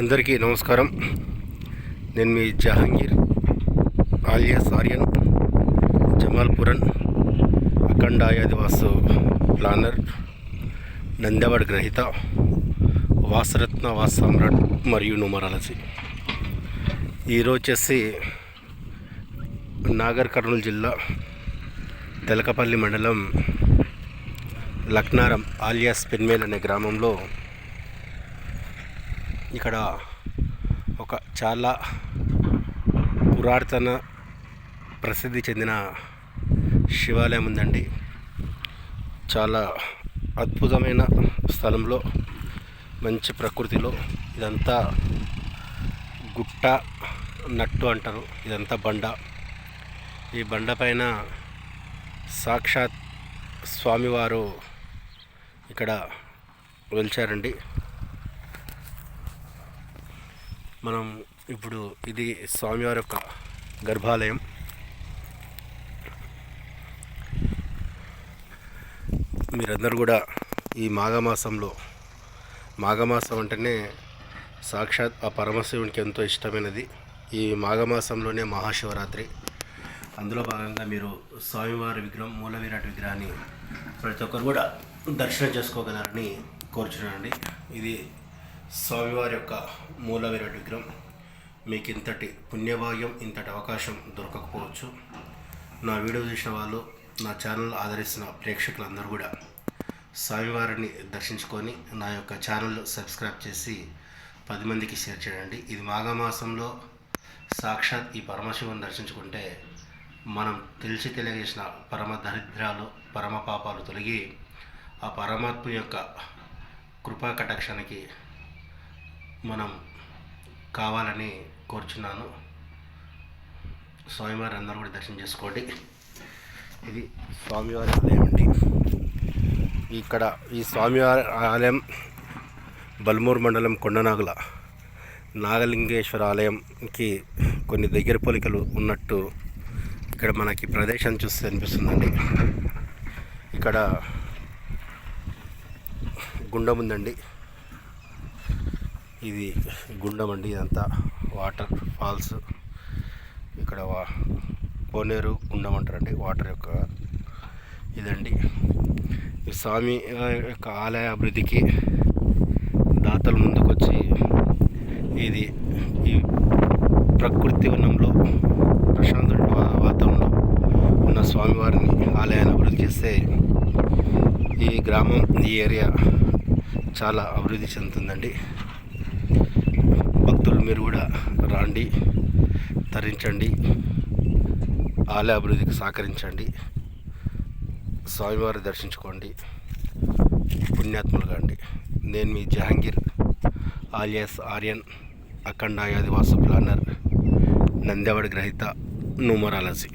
అందరికీ నమస్కారం. నేను మీ జహాంగీర్ ఆలియాస్ ఆర్యన్ జమాల్పురన్ అఖండ ఆయాదివాసు ప్లానర్ నందవాడ గ్రహీత వాసరత్న వాస్ సామ్రాట్ మరియు నుమరాలజీ. ఈరోజు వచ్చేసి నాగర్ కర్నూలు జిల్లా తెలకపల్లి మండలం లక్నారం ఆలియాస్ పెన్మేల్ అనే గ్రామంలో ఇక్కడ ఒక చాలా పురాతన ప్రసిద్ధి చెందిన శివాలయం ఉందండి. చాలా అద్భుతమైన స్థలంలో మంచి ప్రకృతిలో ఇదంతా గుట్ట నట్టు అంటారు ఇదంతా బండ. ఈ బండ పైన సాక్షాత్ స్వామివారు ఇక్కడ వెలిచారండి. మనం ఇప్పుడు ఇది స్వామివారి యొక్క గర్భాలయం. మీరందరూ కూడా ఈ మాఘమాసంలో మాఘమాసం అంటేనే సాక్షాత్ ఆ పరమశివునికి ఎంతో ఇష్టమైనది. ఈ మాఘమాసంలోనే మహాశివరాత్రి. అందులో భాగంగా మీరు స్వామివారి విగ్రహం మూల విరాట్ విగ్రహాన్ని ప్రతి ఒక్కరు కూడా దర్శనం చేసుకోగలరని కోరుచున్నానండి. ఇది స్వామివారి యొక్క మూల విరాట్ విగ్రహం మీకు ఇంతటి పుణ్యభాగ్యం ఇంతటి అవకాశం దొరకకపోవచ్చు. నా వీడియో చూసిన వాళ్ళు నా ఛానల్ ఆదరిస్తున్న ప్రేక్షకులందరూ కూడా స్వామివారిని దర్శించుకొని నా యొక్క ఛానల్ సబ్స్క్రైబ్ చేసి పది మందికి షేర్ చేయండి. ఇది మాఘమాసంలో సాక్షాత్ ఈ పరమశివుని దర్శించుకుంటే మనం తెలిసి తెలియజేసిన పరమ దరిద్రాలు పరమ పాపాలు తొలగి ఆ పరమాత్మ యొక్క కృపా కటాక్షానికి మనం కావాలని కోరుచున్నాను. స్వామివారి అందరూ కూడా దర్శనం చేసుకోండి. ఇది స్వామివారి ఆలయం అండి. ఇక్కడ ఈ స్వామివారి ఆలయం బల్మూర్ మండలం కొండనాగుల నాగలింగేశ్వర ఆలయంకి కొన్ని దగ్గర పోలికలు ఉన్నట్టు ఇక్కడ మనకి ప్రదేశం చూస్తే అనిపిస్తుందండి. ఇక్కడ గుండం ఉందండి. ఇది గుండం అండి ఇదంతా వాటర్ ఫాల్స్. ఇక్కడ వా కోనేరు గుండం అంటారండి వాటర్ యొక్క ఇదండి. ఈ స్వామి యొక్క ఆలయ అభివృద్ధికి దాతలు ముందుకొచ్చి ఇది ఈ ప్రకృతి వనంలో ప్రశాంత వాతావరణంలో ఉన్న స్వామివారిని ఆలయాన్ని అభివృద్ధి చేస్తే ఈ గ్రామం ఈ ఏరియా చాలా అభివృద్ధి చెందుతుందండి. భక్తులు మీరు కూడా రాండి తరించండి ఆలయ అభివృద్ధికి సహకరించండి స్వామివారి దర్శించుకోండి పుణ్యాత్ములు కాండి నేను మీ జహాంగీర్ ఆలియాస్ ఆర్యన్ అఖండ వాసు ప్లానర్ నంద్యావాడ గ్రహీత నూమరాలజీ